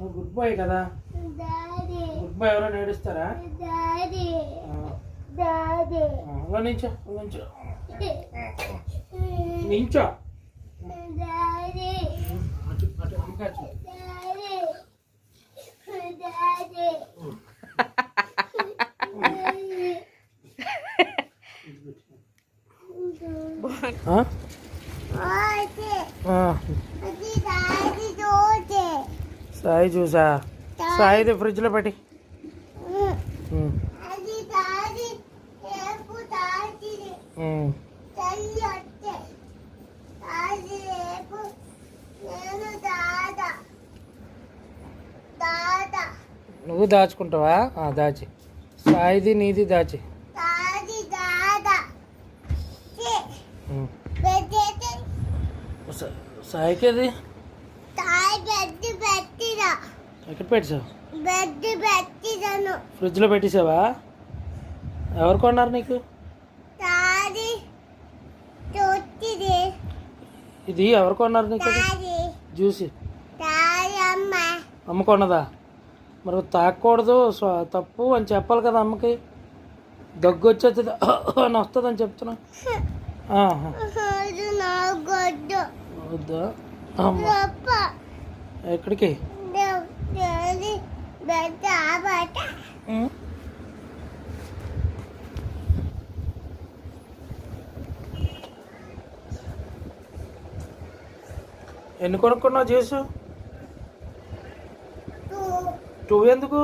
నువ్వు good boy కదా? Good boy ఎవరైనా ఏడుస్తారా? అలా నించో నించో నించో ఆ? అయితే ఆ, అది డాడీ చూడే సాయి చూసా. సాయిది ఫ్రిడ్జ్లో పెట్టి. నువ్వు దాచుకుంటావా? దాచి. సాయిది నీది దాచి. సాయికి అది ఎక్కడ పెట్టావు ఫ్రిడ్జ్లో పెట్టేసావా ఎవరు కొన్నారు నీకు? ఇది ఎవరు కొన్నారు నీకు జ్యూస్. అమ్మ. కొన్నదా? మరి తాగకూడదు తప్పు అని చెప్పాలి కదా అమ్మకి. దగ్గు వచ్చేది అని వస్తుందని చెప్తున్నా ఆహా. ఇది నా గొడ్డు వద్దా? అమ్మ. గొప్ప ఎక్కడికి? ఎన్ని కొనుక్కున్నావు జ్యూస్? టూ ఎందుకు?